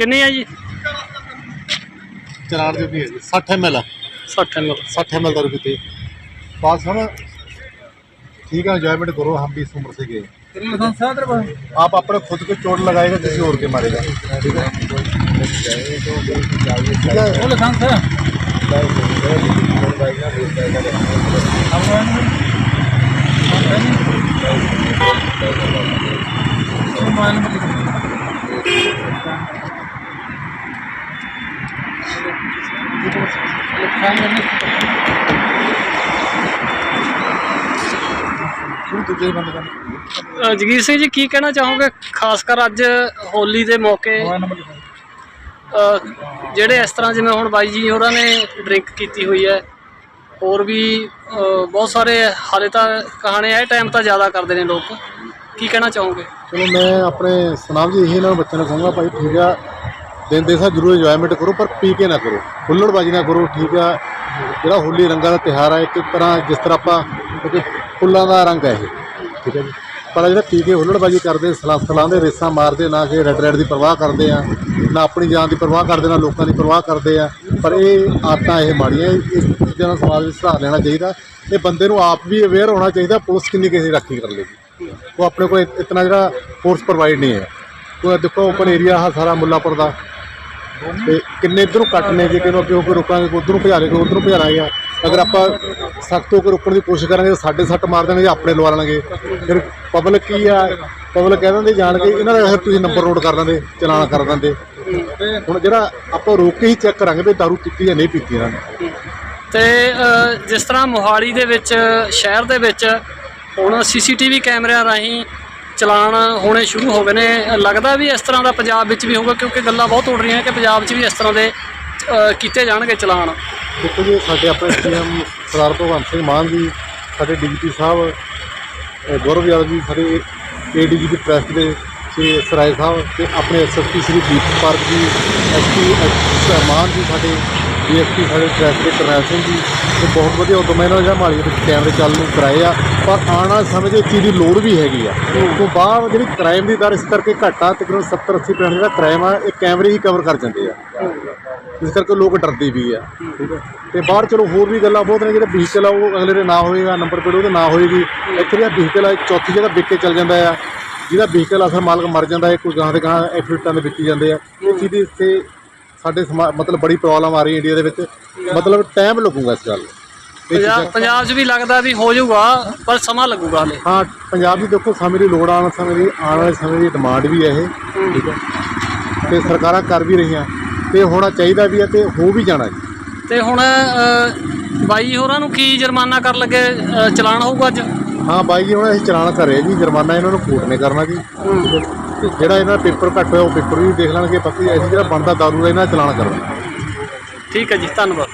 ਕਿੰਨੀ ਹੈ ਜੀ ਚਲਾਣ ਦੀ ਵੀ 60 ml ਆ 60 ml 60 ml दारू पीते बात सुन ठीक है एंजॉयमेंट करो हम भी इस उम्र से गए आप अपने खुद को चोट लगाएगा किसी और के मारेगा ठीक है ठीक है ਜਗੀਰ ਸਿੰਘ ਜੀ ਕੀ ਕਹਿਣਾ ਚਾਹੋਗੇ? ਖਾਸ ਕਰ ਅੱਜ ਹੋਲੀ ਦੇ ਮੌਕੇ ਜਿਹੜੇ ਇਸ ਤਰ੍ਹਾਂ ਜਿਵੇਂ ਹੁਣ ਬਾਈ ਜੀ ਹੋਰਾਂ ਨੇ ਡਰਿੰਕ ਕੀਤੀ ਹੋਈ ਹੈ ਹੋਰ ਵੀ ਬਹੁਤ ਸਾਰੇ ਹਾਲੇ ਤਾਂ ਕਹਾਣੇ ਇਹ ਟਾਈਮ ਤਾਂ ਜ਼ਿਆਦਾ ਕਰਦੇ ਨੇ ਲੋਕ। ਕੀ ਕਹਿਣਾ ਚਾਹੋਗੇ? ਚਲੋ ਮੈਂ ਆਪਣੇ ਸੁਨਾਮ ਜੀ ਇਹੀ ਨਾ ਬੱਚਿਆਂ ਨੂੰ ਕਹੂੰਗਾ ਭਾਈ ਠੀਕ ਆ ਦਿਨ ਦੇ ਸਾਹ ਜ਼ਰੂਰ ਇੰਜੋਇਮੈਂਟ ਕਰੋ, ਪਰ ਪੀ ਕੇ ਨਾ ਕਰੋ। ਹੁੱਲੜਬਾਜ਼ੀ ਨਾ ਕਰੋ, ਠੀਕ ਆ? ਜਿਹੜਾ ਹੋਲੀ ਰੰਗਾਂ ਦਾ ਤਿਹਾਰ ਆ, ਇੱਕ ਤਰ੍ਹਾਂ ਜਿਸ ਤਰ੍ਹਾਂ ਆਪਾਂ ਕਿਉਂਕਿ ਫੁੱਲਾਂ ਦਾ ਰੰਗ ਹੈ ਇਹ, ਠੀਕ ਹੈ ਜੀ? ਪਰ ਜਿਹੜਾ ਪੀ ਕੇ ਹੁੱਲੜਬਾਜ਼ੀ ਕਰਦੇ ਸਲਾ ਸਲਾਉਂਦੇ ਰੇਸਾਂ ਮਾਰਦੇ, ਨਾ ਕਿ ਰੈੱਡ ਰੈੱਡ ਦੀ ਪਰਵਾਹ ਕਰਦੇ ਆ, ਨਾ ਆਪਣੀ ਜਾਨ ਦੀ ਪਰਵਾਹ ਕਰਦੇ, ਨਾ ਲੋਕਾਂ ਦੀ ਪਰਵਾਹ ਕਰਦੇ ਆ, ਪਰ ਇਹ ਆਦਤਾਂ ਇਹ ਮਾੜੀਆਂ ਇਸ ਚੀਜ਼ਾਂ ਦਾ ਸਮਾਜ ਵਿੱਚ ਸੁਧਾਰ ਲੈਣਾ ਚਾਹੀਦਾ। ਇਹ ਬੰਦੇ ਨੂੰ ਆਪ ਵੀ ਅਵੇਅਰ ਹੋਣਾ ਚਾਹੀਦਾ, ਪੁਲਿਸ ਕਿੰਨੀ ਕਿਸੇ ਰਾਖੀ ਕਰ ਲੇਗੀ। ਉਹ ਆਪਣੇ ਕੋਲ ਇਤਨਾ ਜਿਹੜਾ ਫੋਰਸ ਪ੍ਰੋਵਾਈਡ ਨਹੀਂ ਹੈ। ਉਹ ਦੇਖੋ ਓਪਨ ਏਰੀਆ ਆ ਸਾਰਾ ਮੁੱਲਾਪੁਰ ਦਾ। ਤੇ ਕਿੰਨੇ ਇਧਰੋਂ ਕੱਟ ਨੇ ਜੇ ਕਿਨੂੰ ਕਿਉਂ ਕੋਈ ਰੋਕਾਂਗੇ ਉਧਰੋਂ ਭਜਾ ਕੇ ਉਧਰੋਂ ਭਜਾ ਅਗਰ ਆਪਾਂ ਸਖਤ ਹੋ ਕੇ ਰੋਕਣ ਦੀ ਕੋਸ਼ਿਸ਼ ਕਰਾਂਗੇ ਤਾਂ ਸਾਡੇ ਸੱਟ ਮਾਰ ਦੇਣਗੇ, ਆਪਣੇ ਲਵਾ ਲੈਣਗੇ। ਫਿਰ ਪਬਲਿਕ ਕੀ ਆ, ਪਬਲਿਕ ਕਹਿ ਦਿੰਦੇ, ਜਾਣ ਕੇ ਇਹਨਾਂ ਦਾ ਫਿਰ ਤੁਸੀਂ ਨੰਬਰ ਨੋਟ ਕਰ ਦਿੰਦੇ, ਚਲਾਨ ਕਰ ਦਿੰਦੇ। ਹੁਣ ਜਿਹੜਾ ਆਪਾਂ ਰੋਕ ਕੇ ਹੀ ਚੈੱਕ ਕਰਾਂਗੇ ਵੀ ਦਾਰੂ ਪੀਤੀ ਜਾਂ ਨਹੀਂ ਪੀਤੀ ਇਹਨਾਂ ਨੇ। ਤੇ ਜਿਸ ਤਰ੍ਹਾਂ ਮੋਹਾਲੀ ਦੇ ਵਿੱਚ, ਸ਼ਹਿਰ ਦੇ ਵਿੱਚ ਹੁਣ ਸੀਸੀਟੀਵੀ ਕੈਮਰਿਆਂ ਰਾਹੀਂ ਚਲਾਨ ਹੋਣੇ ਸ਼ੁਰੂ ਹੋ ਗਏ ਨੇ। ਲੱਗਦਾ ਵੀ ਇਸ ਤਰ੍ਹਾਂ ਦਾ ਪੰਜਾਬ ਵਿੱਚ ਵੀ ਹੋਊਗਾ ਕਿਉਂਕਿ ਗੱਲਾਂ ਬਹੁਤ ਉੱਡ ਰਹੀਆਂ ਕਿ ਪੰਜਾਬ 'ਚ ਵੀ ਇਸ ਤਰ੍ਹਾਂ ਦੇ ਕੀਤੇ ਜਾਣਗੇ ਚਲਾਨ। ਦੇਖੋ ਜੀ ਸਾਡੇ ਆਪਣੇ ਸੀਐਮ ਸਰਦਾਰ ਭਗਵੰਤ ਸਿੰਘ ਮਾਨ ਜੀ ਸਾਡੇ ਡੀਜੀਪੀ ਸਾਹਿਬ ਅ, ਗੌਰਵ ਯਾਦਵ ਜੀ ਸਾਡੇ ਏਡੀਜੀਪੀ ਟ੍ਰੈਫਿਕ ਦੇ ਸ਼੍ਰੀ ਸਰਾਏ ਸਾਹਿਬ ਤੇ ਆਪਣੇ ਐਸਐਸਪੀ ਸ਼੍ਰੀ ਦੀਪ ਪਾਰਕ ਜੀ ਐਸਪੀ ਮਾਨ ਜੀ ਸਾਡੇ ਡੀਐਸਪੀ ਸਾਡੇ ਟ੍ਰੈਫਿਕ ਦੇ ਕਰਨੈਲ ਸਿੰਘ ਜੀ। ਇਹ ਬਹੁਤ ਵਧੀਆ ਉਦਮ ਇਹਨਾਂ ਨੇ ਮਾਲੀ ਦੇ ਕੈਮਰੇ ਚੱਲ ਨੂੰ ਕਰਾਏ ਆ। ਪਰ ਆਉਣ ਵਾਲੇ ਸਮੇਂ 'ਚ ਇਹ ਚੀਜ਼ ਦੀ ਲੋੜ ਵੀ ਹੈਗੀ ਆ। ਤੋਂ ਬਾਅਦ ਜਿਹੜੀ ਕ੍ਰਾਈਮ ਦੀ ਦਰ ਇਸ ਕਰਕੇ ਘੱਟ ਆ, ਤਕਰੀਬਨ 70 80 ਜਿਹੜਾ ਕ੍ਰਾਈਮ ਆ, ਇਹ ਕੈਮਰੇ ਹੀ ਕਵਰ ਕਰ ਜਾਂਦੇ ਆ। ਇਸ ਕਰਕੇ ਲੋਕ ਡਰਦੇ ਵੀ ਆ। ਠੀਕ ਹੈ ਤੇ ਬਾਹਰ ਚਲੋ ਹੋਰ ਵੀ ਗੱਲਾਂ ਬਹੁਤ ਨੇ, ਜਿਹੜਾ ਵਹੀਕਲ ਆ, ਉਹ ਅਗਲੇ ਦੇ ਨਾ ਹੋਏਗਾ ਨੰਬਰ ਪਲੇਟ ਉਹਦੇ ਨਾ ਹੋਏਗੀ। ਇੱਥੇ ਜਿਹੜਾ ਵਹੀਕਲ ਆ ਚੌਥੀ ਜਗ੍ਹਾ ਵਿਕ ਕੇ ਚੱਲ ਜਾਂਦਾ ਆ। ਜਿਹਦਾ ਵਹੀਕਲ ਅਸਲ ਮਾਲਕ ਮਰ ਜਾਂਦਾ ਹੈ, ਕੋਈ ਗਾਂ ਦੇ ਗਾਂ ਐਫੀਟਾਂ ਦੇ ਵਿੱਚ ਜਾਂਦੇ ਆ। ਇਹ ਚੀਜ਼ ਇੱਥੇ ਸਾਡੇ ਸਮਾ- ਮਤਲਬ ਬੜੀ ਪ੍ਰੋਬਲਮ ਆ ਰਹੀ ਹੈ ਇੰਡੀਆ ਦੇ ਵਿੱਚ। ਮਤਲਬ ਟਾਈਮ ਲੱਗੂਗਾ ਇਸ ਗੱਲ ਨੂੰ। ਇਹ ਪੰਜਾਬ ਚੀਜ਼ਾਂ- ਪੰਜਾਬ 'ਚ ਵੀ ਲੱਗਦਾ ਵੀ ਹੋ ਜਾਊਗਾ ਪਰ ਸਮਾਂ ਲੱਗੂਗਾ ਹਲੇ। ਹਾਂ ਪੰਜਾਬ ਦੀ ਦੇਖੋ ਸਮੇਂ ਦੀ ਲੋੜ ਆਉਣ ਸਮੇਂ ਦੀ ਆਉਣ ਵਾਲੇ ਸਮੇਂ ਦੀ ਡਿਮਾਂਡ ਵੀ ਹੈ ਇਹ ਠੀਕ ਹੈ। ਤੇ ਸਰਕਾਰਾਂ ਕਰ ਵੀ ਰਹੀਆਂ ਤੇ ਹੋਣਾ ਚਾਹੀਦਾ ਵੀ ਹੈ ਤੇ ਹੋ ਵੀ ਜਾਣਾ ਜੀ। ਤੇ ਹੁਣ ਅ, ਬਾਈ ਹੋਰਾਂ ਨੂੰ ਕੀ ਜੁਰਮਾਨਾ ਕਰ ਲੱਗੇ ਅ, ਚਲਾਨ ਹੋਊਗਾ ਅੱਜ? ਹਾਂ ਬਾਈ ਜੀ ਹੁਣ ਅਸੀਂ ਚਲਾਨ ਕਰ ਰਹੇ ਜੀ ਜੁਰਮਾਨਾ ਇਹਨਾਂ ਨੂੰ ਕੋਰਟ ਨੇ ਕਰਨਾ ਜੀ। ਤੇ ਜਿਹੜਾ ਇਹਨਾਂ ਦਾ ਪੇਪਰ ਘੱਟ ਹੋਇਆ ਉਹ ਪੇਪਰ ਵੀ ਦੇਖ ਲੈਣਗੇ, ਬਾਕੀ ਅਸੀਂ ਜਿਹੜਾ ਬਣਦਾ ਦਾਰੂ ਦਾ ਇਹਨਾਂ ਦਾ ਚਲਾਨ ਕਰਨਾ ਠੀਕ ਹੈ ਜੀ, ਧੰਨਵਾਦ।